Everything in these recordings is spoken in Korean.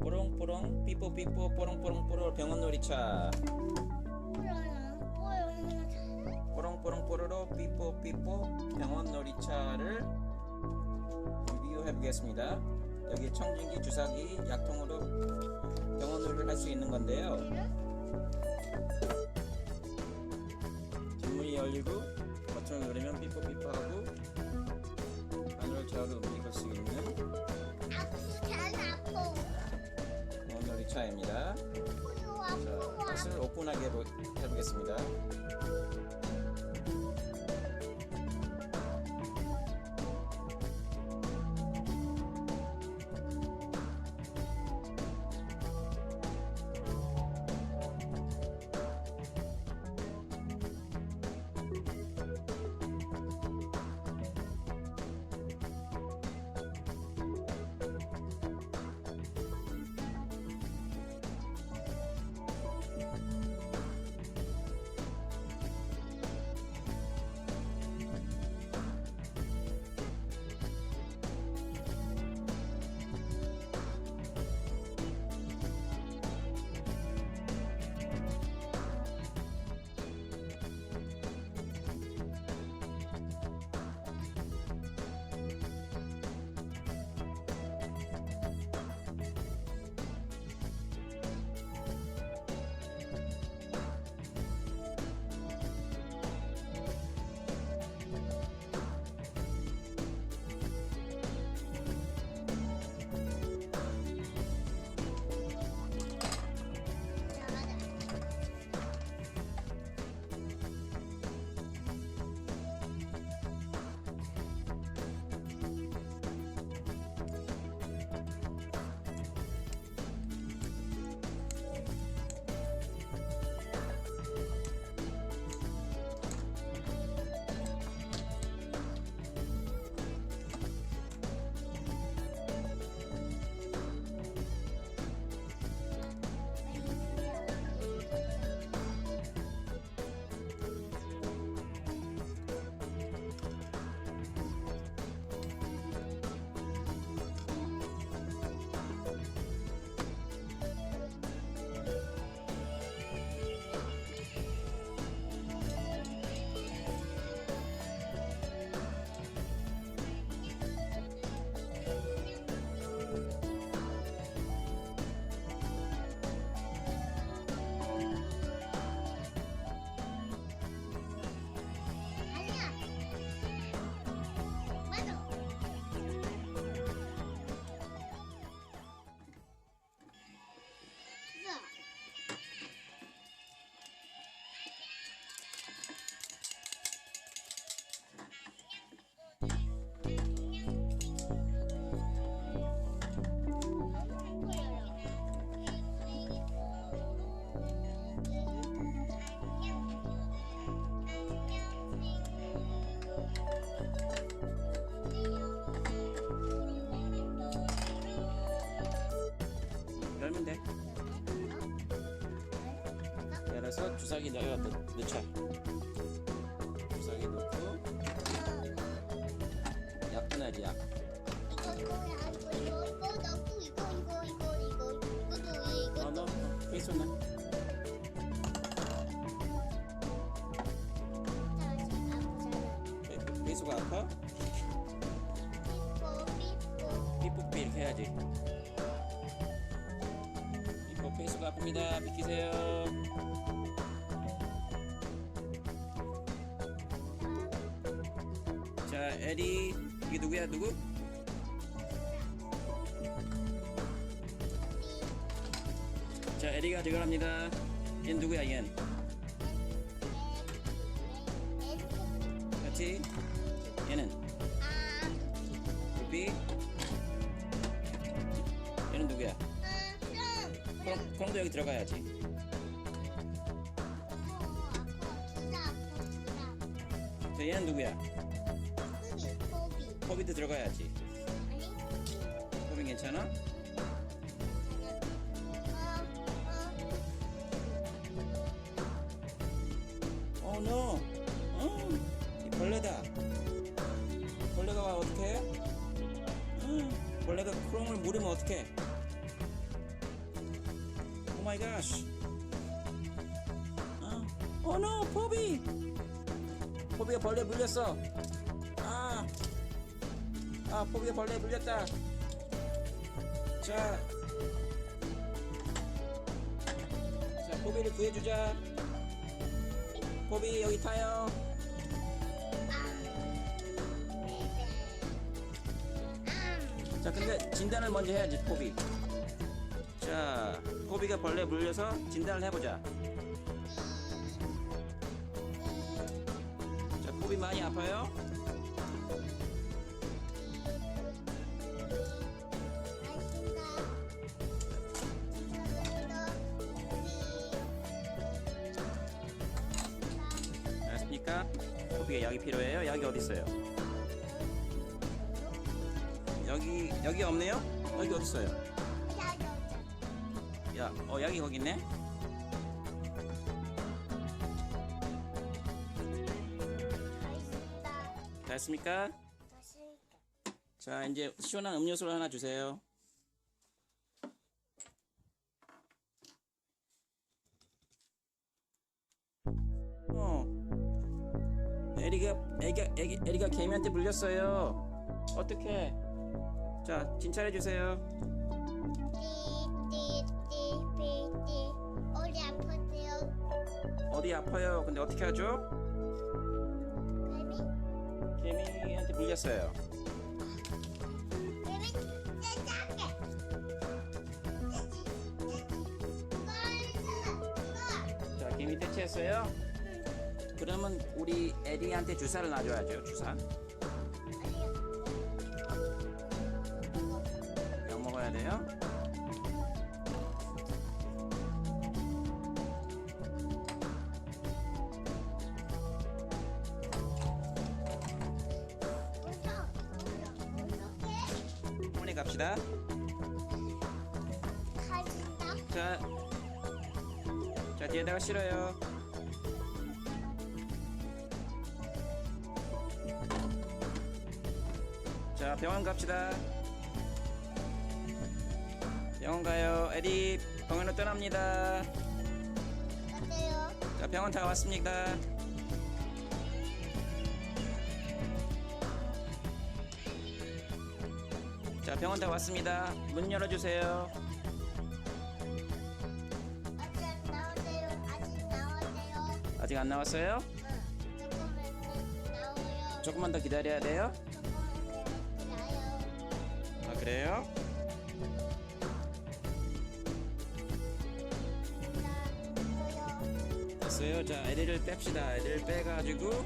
뽀롱뽀롱 삐뽀삐뽀 뽀롱뽀롱뽀로 병원 놀이차. 뽀롱뽀롱 뽀로로 삐뽀삐뽀 병원 놀이차를 리뷰해 보겠습니다. 여기 청진기 주사기 약통으로 병원 놀이를 할 수 있는 건데요. 뒷문이 열리고 버튼을 누르면 삐뽀삐뽀하고 안으로 좌우로 움직일 수 있는 차입니다 자, 것을 오픈하게 해보, 해보겠습니다. 주사기 넣어 넣, 넣자. 주사기 넣고 약 꺼내야지 약. 어, 넣어. 어, 페이스 넣어. 페- 페이스가 아파? 삐뽀삐 이렇게 해야지. 삐뽀 페이스가 아픕니다. 비키세요. 자, 에리. 이게 누구야, 누구? 자, 에리가 들어갑니다. 얜 누구야, 얜? 같이? 얘는? 루비? 얘는 누구야? 그럼, 그럼도 여기 들어가야지. 자, 얘는 누구야? 코비도 들어가야지. 코비 괜찮아? 어, 노! 어, 이 벌레다. 벌레가 와, 어떡해? 어, 벌레가 크롬을 물으면 어떡해? 오 마이 갓. 어, 오 노, 포비. 포비가 벌레 물렸어. 아, 아, 포비가 벌레 물렸다. 자, 자, 포비를 구해주자. 포비 여기 타요. 자, 근데 진단을 먼저 해야지, 포비. 자, 포비가 벌레 물려서 진단을 해보자. 자, 포비 많이 아파요? 있어요? 여기 여기 없네요? 여기 있어요? 야, 어 약이 거기 있네. 다 했습니까? 자, 이제 시원한 음료수를 하나 주세요. 어. 에리가 에리가 에리, 에리가 개미한테 물렸어요. 어떻게? 자, 진찰해 주세요. 어디 아프세요? 어디 아파요? 근데 어떻게 하죠? 뱀이? 개미한테 물렸어요. 짜장게. 이거 자, 개미 퇴치했어요? 그러면 우리 에리한테 주사를 놔줘야죠. 주사. 약 먹어야 돼요. 어머니 갑시다. 자, 자 뒤에다가 실어요. 자 병원 갑시다. 병원 가요. 에디 병원으로 떠납니다. 자 병원 다 왔습니다. 자 병원 다 왔습니다. 문 열어주세요. 아직 안 나왔어요? 조금만 더 기다려야 돼요. 아 그래요? 됐어요. 자 애리를 뺍시다. 애리를 빼가지고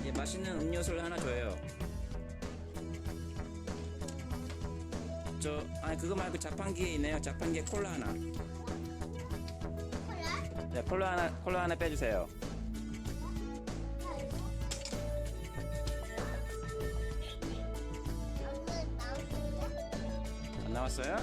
이제 맛있는 음료수를 하나 줘요. 저 아니 그거 말고 자판기에 있네요. 자판기에 콜라 하나. 네, 콜라 하나 콜라 하나 빼주세요. 나왔어요?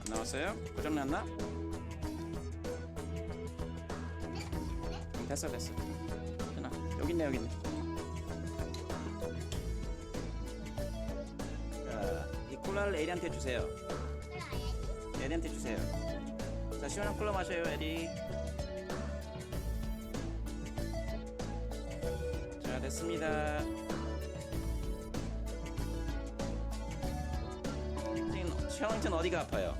안 나왔어요? 고장 났나? 응, 됐어 됐어. 하나 여기 있네 여기 있네. 자, 이 콜라를 에리한테 주세요. 에리한테 주세요. 자, 시원한 콜라 마셔요, 에리. 됐습니다. 셔링턴 어디가 아파요?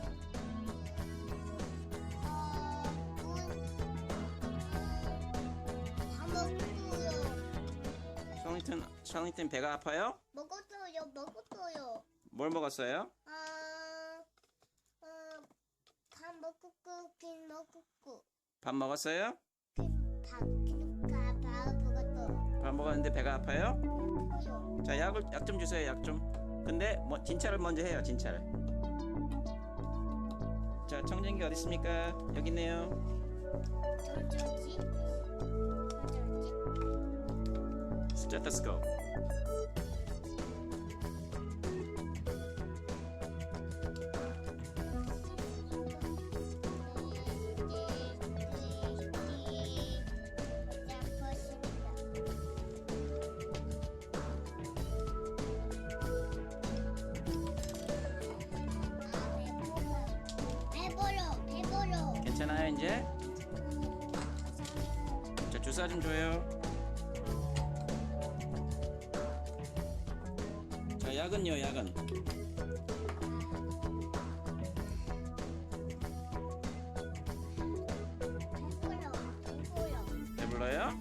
셔링턴, 셔링턴 배가 아파요? 먹었어요, 먹었어요. 뭘 먹었어요? 아, 어, 밥 먹고, 긴 먹고, 밥 먹었어요? 긴 밥. 밥 먹었는데 배가 아파요? 자, 약을 약 좀 주세요, 약 좀. 근데 뭐 진찰을 먼저 해요, 진찰을. 자, 청진기 어디 있습니까? 여기 있네요. 스테토스코프. 이제? 자 주사 좀 줘요. 자 약은요 약은. 배불러 배불러 배불러요?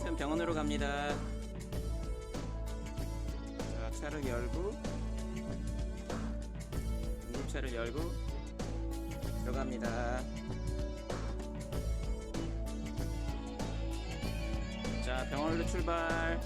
그럼 병원으로 갑니다. 자, 차를 열고 응급차를 열고 들어갑니다. 자, 병원으로 출발.